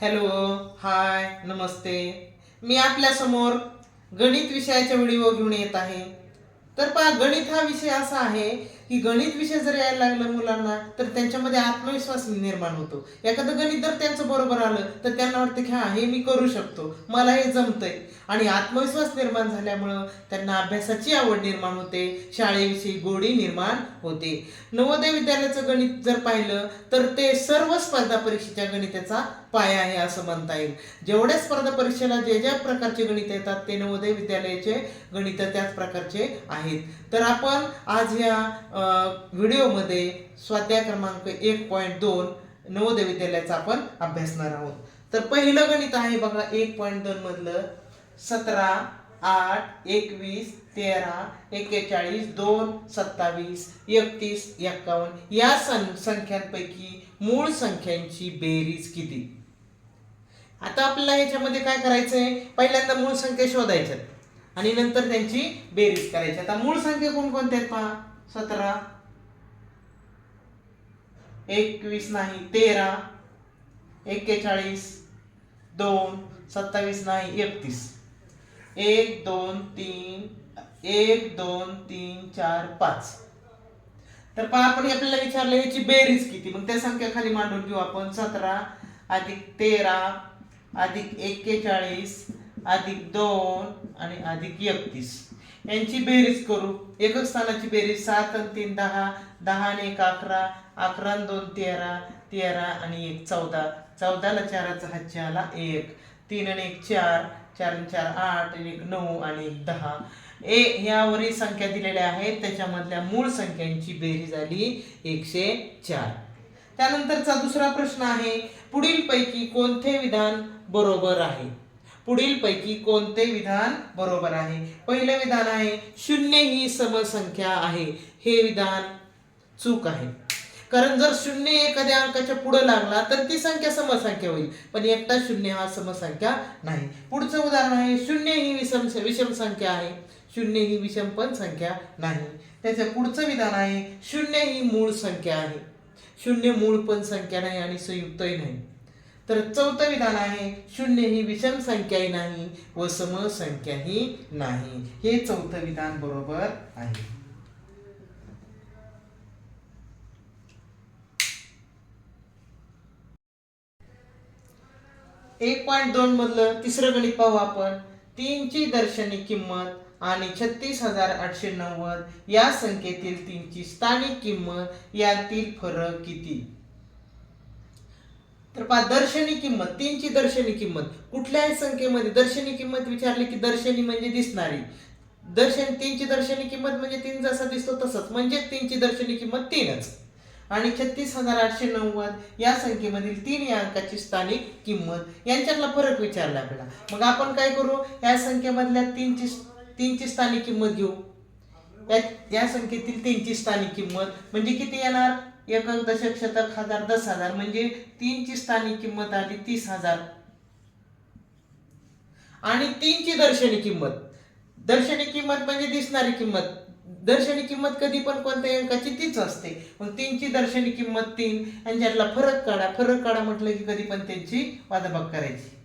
Hello hi नमस्ते. मी आपल्यासमोर गणित विषयाच्या व्हिडिओ घेऊन येत आहे. तर पहा गणित हा विषय असा आहे की गणित विषय जर यायला लागला मुलांना तर त्यांच्यामध्ये आत्मविश्वास निर्माण होतो. एखादं गणित जर त्यांचं बरोबर आलं तर त्यांना वाटतं की हा हे मी करू शकतो. मला हे जमतंय. आणि आत्मविश्वास निर्माण झाल्यामुळं त्यांना अभ्यासाची आवड निर्माण होते शाळेविषयी गोडी निर्माण होते. नवोदय विद्यालयाचं गणित जर पाहिलं तर ते सर्व स्पर्धा परीक्षेच्या गणिताचा पाया आहे असं म्हणता येईल. जेवढ्या स्पर्धा परीक्षेला जे ज्या प्रकारचे गणित येतात ते नवोदय विद्यालयाचे गणित त्याच प्रकारचे आहेत. तर आपण आज या व्हिडिओमध्ये स्वाध्याय क्रमांक एक पॉईंट दोन नवोदय विद्यालयाचा आपण अभ्यासणार आहोत. तर पहिलं गणित आहे बघा एक पॉईंट दोन मधलं. सतरा आठ एकवीस तेरा एक्केचाळीस दोन सत्तावीस एकतीस एक्कावन्न या सं संख्यांपैकी मूळ संख्यांची बेरीज किती? आता आपल्याला ह्याच्यामध्ये काय करायचंय? पहिल्यांदा मूळ संख्या शोधायच्या आणि नंतर त्यांची बेरीज करायची. आता मूळ संख्या कोणकोणत्या आहेत पहा? सतरा. एकवीस नाही तेरा. एक्केचाळीस. दोन सत्तावीस नाही एकतीस. एक दोन तीन एक दोन तीन चार पाच. तर पहा आपण आपल्याला विचारलं याची बेरीज किती? मग त्या संख्या खाली मांडून घेऊ आपण. सतरा अधिक तेरा अधिक एक्केचाळीस अधिक दोन आणि अधिक एकतीस. यांची बेरीज करू. एकक स्थानाची बेरीज सात आणि तीन दहा. दहा आणि एक अकरा. अकरा आणि दोन तेरा. तेरा आणि एक चौदा. चौदाला चाराचा हातचे आला एक. तीन आणि एक चार. चार आणि चार आठ आणि एक नऊ आणि एक दहा. ए ह्यावरील संख्या दिलेल्या आहेत. त्याच्यामधल्या मूळ संख्यांची बेरीज झाली एकशे चार. त्यानंतरचा दुसरा प्रश्न आहे पुढील पैकी कोणते विधान बरोबर आहे? पुढील पैकी कोणते विधान बरोबर आहे? पहिलं विधान आहे शून्य ही समसंख्या आहे. हे विधान चूक आहे. कारण जर शून्य एखाद्या अंकाच्या पुढे लागला तर ती संख्या समसंख्या होईल. पण एकटा शून्य हा समसंख्या नाही. पुढचं उदाहरण आहे शून्य ही विषम विषम संख्या आहे. शून्य ही विषम पण संख्या नाही. त्याचं पुढचं विधान आहे शून्य ही मूळ संख्या आहे. शून्य मूळ पण संख्या नाही आणि संयुक्तही नाही. तर चौथं विधान आहे शून्य ही विषम संख्याही नाही व सम संख्याही नाही. हे चौथं विधान बरोबर आहे. एक पॉईंट दोन मधलं तिसरं गणित पाहू आपण. तीनची दर्शनी किंमत आणि छत्तीस हजार आठशे नव्वद या संख्येतील तीनची स्थानिक किंमत यातील फरक किती? तर पहा दर्शनी किंमत तीनची दर्शनी किंमत. कुठल्याही संख्येमध्ये दर्शनी किंमत विचारली की दर्शनी म्हणजे दिसणारी. दर्शन तीनची दर्शनी किंमत म्हणजे तीन जसा दिसतो तसंच. म्हणजे तीनची दर्शनी किंमत तीनच. आणि छत्तीस हजार आठशे नव्वद या संख्येमधील तीन या अंकाची स्थानिक किंमत यांच्यातला फरक विचारला आपल्याला. मग आपण काय करू? या संख्येमधल्या तीनची तीनची स्थानिक किंमत घेऊ. या या संख्येतील तीनची स्थानिक किंमत म्हणजे किती येणार? एकक दशक शतक हजार दस हजार म्हणजे तीनची स्थानिक किंमत आली तीस हजार. आणि तीनची दर्शनी किंमत. दर्शनी किंमत म्हणजे दिसणारी किंमत. दर्शनी किंमत कधी पण कोणत्या अंकाची तीच असते. मग तीनची दर्शनी किंमत तीन यांच्यातला फरक काढा फरक काढा म्हटलं की कधी पण त्यांची वादाबाग करायची.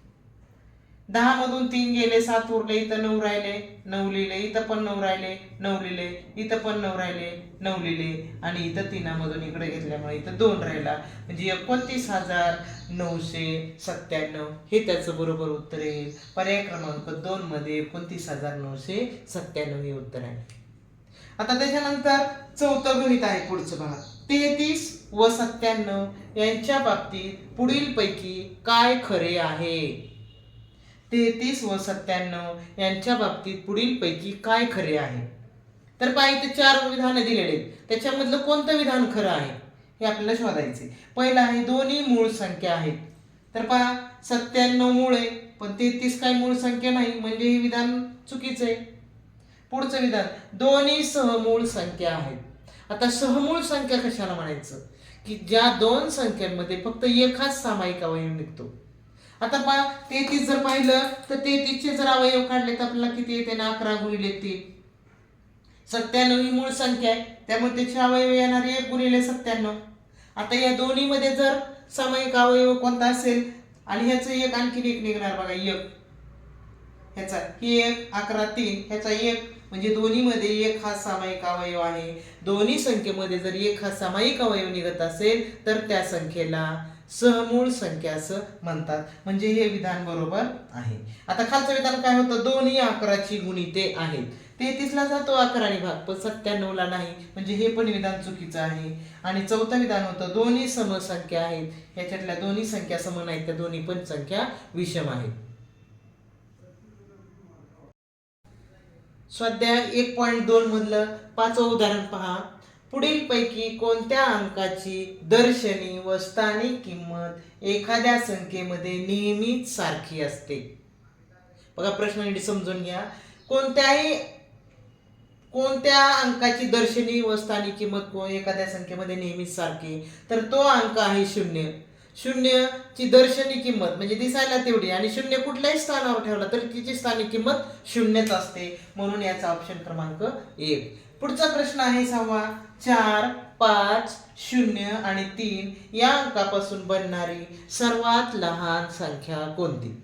दहा मधून तीन गेले सात उरले इथं नऊ राहिले नऊ लिहिले इथं पण नऊ राहिले नऊ लिहिले इथं पण नऊ राहिले नऊ लिहिले. आणि इथं तिनामधून इकडे घेतल्यामुळे इथं दोन राहिला. म्हणजे एकोणतीस हजार नऊशे सत्त्याण्णव हे त्याचं बरोबर उत्तर येईल. पर्याय क्रमांक दोन मध्ये एकोणतीस हजार नऊशे सत्त्याण्णव हे उत्तर आहे. आता त्याच्यानंतर चौथं गणित आहे पुढचं बघा. तेहतीस व सत्त्याण्णव यांच्या बाबतीत पुढील पैकी काय खरे आहे? तेहतीस व सत्त्याण्णव यांच्या बाबतीत पुढील पैकी काय खरे आहे? तर पहा इथे चार विधानं दिलेले आहेत. त्याच्यामधलं कोणतं विधान खरं आहे? हे आपल्याला शोधायचे पहिलं आहे दोन्ही मूळ संख्या आहेत. तर पहा सत्त्याण्णव मूळ आहे पण तेहतीस काय मूळ संख्या नाही? म्हणजे हे विधान चुकीचं आहे. पुढचं विधान दोन्ही सहमूळ संख्या आहेत. आता सहमूळ संख्या कशाला म्हणायचं? की ज्या दोन संख्यांमध्ये फक्त एकाच सामायिक अवयव निघतो. आता पहा तेहतीस जर पाहिलं तर तेहतीसचे जर अवयव काढले तर आपल्याला किती येते ना अकरा गुणिले तीन. सत्त्याण्णव ही मूळ संख्या आहे. त्यामुळे त्याचे अवयव येणार एक गुणिले सत्त्याण्णव. आता या दोन्हीमध्ये जर सामायिक अवयव कोणता असेल आणि ह्याचं एक आणखीन एक निघणार बघा एक. ह्याचा ही एक अकरा तीन ह्याचा एक. म्हणजे दोन्हीमध्ये एक हा सामायिक अवयव आहे. दोन्ही संख्येमध्ये जर एक हा सामायिक अवयव निघत असेल तर त्या संख्येला सहमूळ संख्या असं म्हणतात. म्हणजे हे विधान बरोबर आहे. आता खालचं विधान काय होतं? दोन्ही अकराची गुणिते आहेत. तेहतीसला जातो अकराने भाग पण सत्त्याण्णवला नाही. म्हणजे हे पण विधान चुकीचं आहे. आणि चौथं विधान होतं दोन्ही समसंख्या आहेत. याच्यातल्या दोन्ही संख्या सम नाहीत त्या दोन्ही पण संख्या विषम आहेत. स्वाध्याय एक पॉईंट दोन मधलं पाचवं उदाहरण पहा. पुढील पैकी कोणत्या अंकाची दर्शनी व स्थानिक किंमत एखाद्या संख्येमध्ये नेहमीच सारखी असते? बघा प्रश्न नीट समजून घ्या. कोणत्याही कोणत्या अंकाची दर्शनी व स्थानिक किंमत एखाद्या संख्येमध्ये नेहमीच सारखी? तर तो अंक आहे शून्य. शून्यची दर्शनी किंमत म्हणजे दिसायला तेवढी. आणि शून्य कुठल्याही स्थानावर ठेवला तर तिची स्थानिक किंमत शून्यच असते. म्हणून याचा ऑप्शन क्रमांक एक. पुढचा प्रश्न आहे सहावा. चार पाच शून्य आणि तीन या अंकापासून बनणारी सर्वात लहान संख्या कोणती?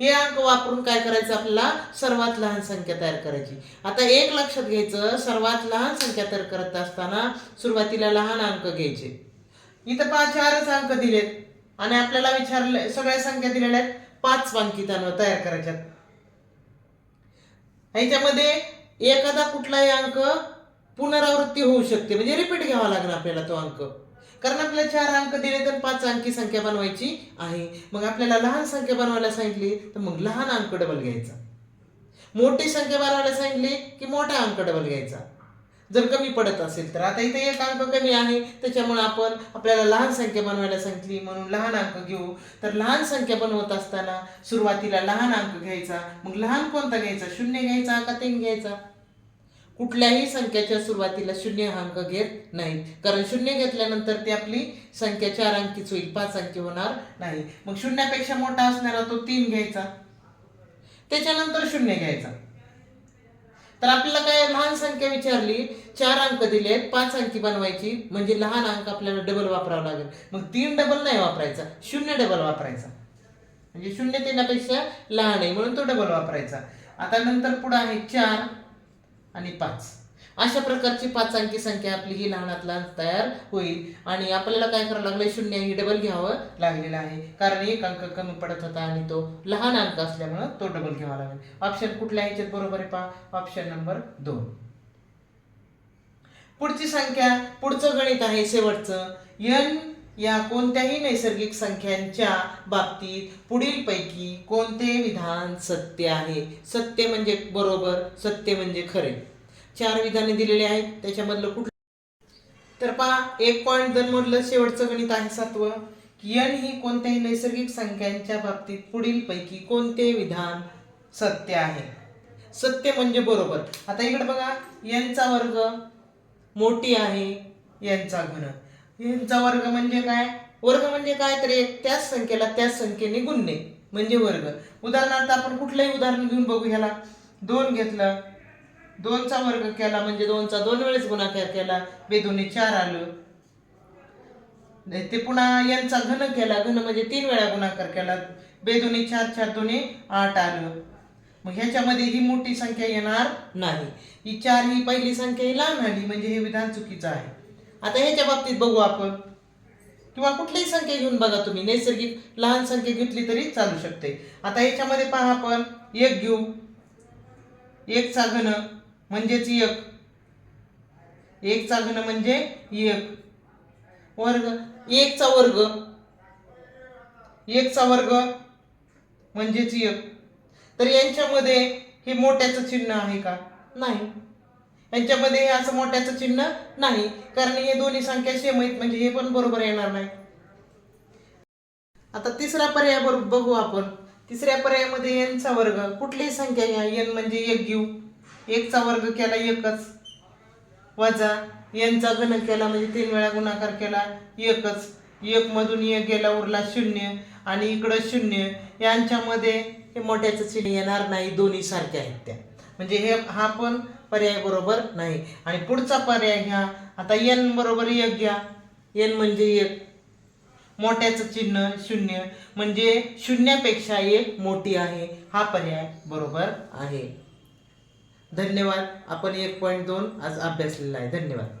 हे अंक वापरून काय करायचं आपल्याला? सर्वात लहान संख्या तयार करायची. आता एक लक्षात घ्यायचं सर्वात लहान संख्या तयार करत असताना सुरुवातीला लहान अंक घ्यायचे. इथं पाच चारच अंक दिलेत. आणि आपल्याला विचारले सगळ्या संख्या दिलेल्या आहेत. पाच अंकितांवर तयार करायच्यात ह्याच्यामध्ये एखादा कुठलाही अंक पुनरावृत्ती होऊ शकते. म्हणजे रिपीट घ्यावा लागणार आपल्याला तो अंक. कारण आपल्याला चार अंक दिले तर पाच अंकी संख्या बनवायची आहे. मग आपल्याला लहान संख्या बनवायला सांगितली तर मग लहान अंक डबल घ्यायचा. मोठी संख्या बनवायला सांगितली की मोठा अंक डबल घ्यायचा. जर कमी पडत असेल तर. आता इथे एक अंक कमी आहे. त्याच्यामुळे आपण आपल्याला लहान संख्या बनवायला सांगितली म्हणून लहान अंक घेऊ. तर लहान संख्या बनवत असताना सुरुवातीला लहान अंक घ्यायचा. मग लहान कोणता घ्यायचा? शून्य घ्यायचा का तीन घ्यायचा? कुठल्याही संख्याच्या सुरुवातीला शून्य अंक घेत नाहीत. कारण शून्य घेतल्यानंतर ती आपली संख्या चार अंकीच होईल. पाच अंकी होणार नाही. मग शून्यापेक्षा मोठा असणारा तो तीन घ्यायचा. त्याच्यानंतर शून्य घ्यायचा. तर आपल्याला काय लहान संख्या विचारली चार अंक दिलेत पाच अंकी बनवायची म्हणजे लहान अंक आपल्याला डबल वापरावा लागेल. मग तीन डबल नाही वापरायचा शून्य डबल वापरायचा. म्हणजे शून्य तीनापेक्षा लहान आहे म्हणून तो डबल वापरायचा. आता नंतर पुढं आहे चार आणि पाच. अशा प्रकारची पाच अंकी संख्या आपली ही लहानात लहान तयार होईल. आणि आपल्याला काय करावं लागलं? शून्य ही डबल घ्यावं लागलेलं आहे. कारण एक अंक कमी पडत होता आणि तो लहान अंक असल्यामुळं तो डबल घ्यावा लागेल. ऑप्शन कुठल्या ह्याच्यात बरोबर आहे पहा. ऑप्शन नंबर दोन. पुढची संख्या पुढचं गणित आहे शेवटचं. यन या कोणत्याही नैसर्गिक संख्यांच्या बाबतीत पुढील पैकी कोणते विधान सत्य आहे? सत्य म्हणजे बरोबर सत्य म्हणजे खरे. चार विधाने दिलेले आहेत त्याच्यामधलं कुठलं? तर पहा एक पॉईंट जर म्हटलं शेवटचं गणित आहे सातवं. की यन ही कोणत्याही नैसर्गिक संख्यांच्या बाबतीत पुढील पैकी कोणते विधान सत्य आहे? सत्य म्हणजे बरोबर. आता इकडे बघा यांचा वर्ग मोठी आहे यांचा घन. यांचा वर्ग म्हणजे काय? वर्ग म्हणजे काय? तर एक त्याच संख्येला त्याच संख्येने गुणणे म्हणजे वर्ग. उदाहरणार्थ आपण कुठलंही उदाहरण घेऊन बघू ह्याला. दोन घेतलं दोनचा वर्ग केला म्हणजे दोनचा दोन वेळेस गुणाकार केला. बेदोनी चार आलं. ते पुन्हा यांचा घन केला. घन म्हणजे तीन वेळा गुणाकार केला. बेदोनी चार चार दोन्ही आठ आलं. मग ह्याच्यामध्ये ही मोठी संख्या येणार नाही. ही चार ही पहिली संख्या ही लहान आली म्हणजे हे विधान चुकीचं आहे. आता ह्याच्या बाबतीत बघू आपण. किंवा कुठलीही संख्या घेऊन बघा तुम्ही. नैसर्गिक लहान संख्या घेतली तरी चालू शकते. आता ह्याच्यामध्ये पहा आपण. एक घेऊ. एकचा घन. म्हणजेच एक. एकचा घन म्हणजे एक. वर्ग. एकचा वर्ग. एकचा वर्ग म्हणजेच एक. तर यांच्यामध्ये हे मोठ्याचं चिन्ह आहे का? नाही. यांच्यामध्ये हे असं मोठ्याचं चिन्ह नाही. कारण हे दोन्ही संख्या सेम आहेत म्हणजे हे पण बरोबर येणार नाही. आता तिसरा पर्याय बरोबर बघू आपण. तिसऱ्या पर्यायामध्ये यांचा वर्ग. कुठलीही संख्या घ्या. एन म्हणजे एक घेऊ एकचा वर्ग केला एकच. वजा यांचा घन केला म्हणजे तीन वेळा गुणाकार केला एकच. एकमधून एक गेला उरला शून्य. आणि इकडं शून्य. यांच्यामध्ये हे मोठ्याचं चिन्ह येणार नाही दोन्ही सारख्या आहेत त्या. म्हणजे हे हा पण पर्याय बरोबर नाही. आणि पुढचा पर्याय घ्या. आता एन बरोबर एक घ्या. एन म्हणजे एक. मोठ्याचं चिन्ह शून्य. म्हणजे शून्यापेक्षा एक मोठी आहे. हा पर्याय बरोबर आहे. धन्यवाद. आपण एक पॉईंट दोन आज अभ्यासलेला आहे. धन्यवाद.